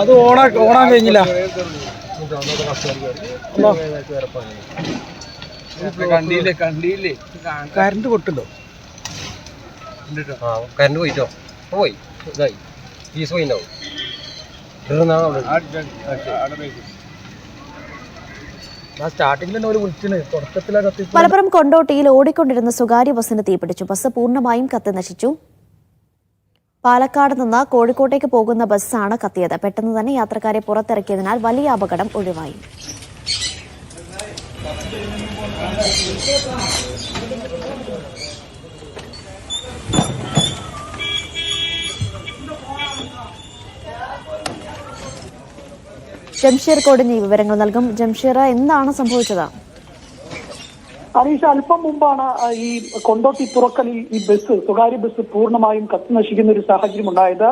അത് ഓണാ ഓണാൻ കഴിഞ്ഞില്ല. കണ്ടില്ലേ കണ്ടില്ലേ? കറണ്ട് പൊട്ടുണ്ടോ? ആ കറണ്ട് പോയിട്ടോ? പോയി. ഇതായി. ഫീസ് വിളിച്ചിന് കത്തി മലപ്പുറം കൊണ്ടോട്ടിയിൽ ഓടിക്കൊണ്ടിരുന്ന സ്വകാര്യ ബസ്സിന് തീപിടിച്ചു. ബസ് പൂർണമായും കത്തി നശിച്ചു പാലക്കാട് നിന്ന് കോഴിക്കോട്ടേക്ക് പോകുന്ന ബസ്സാണ് കത്തിയത്. പെട്ടെന്ന് തന്നെ യാത്രക്കാരെ പുറത്തിറക്കിയതിനാൽ വലിയ അപകടം ഒഴിവായി. ജംഷീർ കോടിന് ഈ വിവരങ്ങൾ നൽകും. ജംഷീർ എന്താണ് സംഭവിച്ചത്? അനീഷ അല്പം മുമ്പാണ് ഈ കൊണ്ടോട്ടി തുറക്കലിൽ ഈ ബസ് സ്വകാര്യ ബസ് പൂർണമായും കത്തി നശിക്കുന്ന ഒരു സാഹചര്യം ഉണ്ടായത്.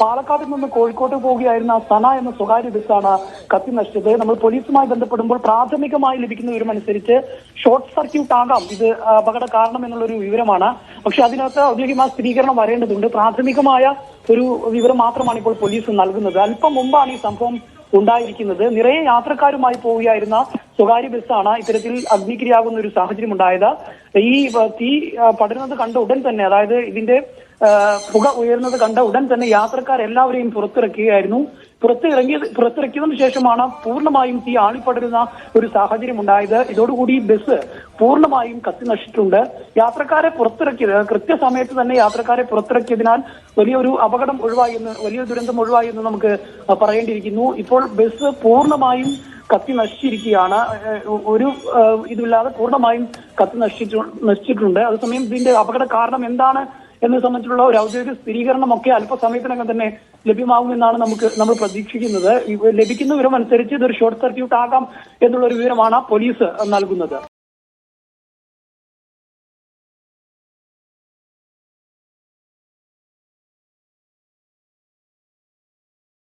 പാലക്കാട് നിന്ന് കോഴിക്കോട്ട് പോവുകയായിരുന്ന സന എന്ന സ്വകാര്യ ബസ്സാണ് കത്തി നശിച്ചത് നമ്മൾ പോലീസുമായി ബന്ധപ്പെടുമ്പോൾ പ്രാഥമികമായി ലഭിക്കുന്ന വിവരമനുസരിച്ച് ഷോർട്ട് സർക്യൂട്ട് ആകാം. ഇത് അപകട കാരണം എന്നുള്ളൊരു വിവരമാണ്. പക്ഷെ അതിനകത്ത് ഔദ്യോഗികമായ സ്ഥിരീകരണം വരേണ്ടതുണ്ട്. പ്രാഥമികമായ ഒരു വിവരം മാത്രമാണ് ഇപ്പോൾ പോലീസ് നൽകുന്നത്. അല്പം മുമ്പാണ് ഈ സംഭവം ഉണ്ടായിരിക്കുന്നത്. നിറയെ യാത്രക്കാരുമായി പോവുകയായിരുന്ന സ്വകാര്യ ബസ്സാണ് ഇത്തരത്തിൽ അഗ്നിക്കിരയാകുന്ന ഒരു സാഹചര്യം ഉണ്ടായത് ഈ തീ പടരുന്നത് കണ്ട ഉടൻ തന്നെ അതായത് ഇതിന്റെ പുക ഉയരുന്നത് കണ്ട ഉടൻ തന്നെ യാത്രക്കാർ യാത്രക്കാരെല്ലാവരെയും പുറത്തിറക്കുകയായിരുന്നു. പുറത്തിറങ്ങിയത് പുറത്തിറക്കിയതിനു ശേഷമാണ് പൂർണമായും തീ ആളിപ്പടരുന്ന ഒരു സാഹചര്യം ഉണ്ടായത് ഇതോടുകൂടി ബസ് പൂർണമായും കത്തി നശിച്ചിട്ടുണ്ട്. യാത്രക്കാരെ പുറത്തിറക്കിയത് കൃത്യസമയത്ത് തന്നെ യാത്രക്കാരെ പുറത്തിറക്കിയതിനാൽ വലിയൊരു അപകടം ഒഴിവായി എന്ന് വലിയ ദുരന്തം ഒഴിവായി എന്ന് നമുക്ക് പറയേണ്ടിയിരിക്കുന്നു. ഇപ്പോൾ ബസ് പൂർണമായും കത്തി നശിച്ചിരിക്കുകയാണ്. ഒരു ഇതില്ലാതെ പൂർണമായും കത്തി നശിച്ചു നശിച്ചിട്ടുണ്ട്. അതേസമയം ഇതിന്റെ അപകട കാരണം എന്താണ് എന്നത് സംബന്ധിച്ചുള്ള ഒരു ഔദ്യോഗിക സ്ഥിരീകരണമൊക്കെ അല്പസമയത്തിനകം തന്നെ ലഭ്യമാകുമെന്നാണ് നമുക്ക് നമ്മൾ പ്രതീക്ഷിക്കുന്നത്. ലഭിക്കുന്ന വിവരം അനുസരിച്ച് ഇതൊരു ഷോർട്ട് സർക്യൂട്ട് ആകാം എന്നുള്ള ഒരു വിവരമാണ് പോലീസ് നൽകുന്നത്.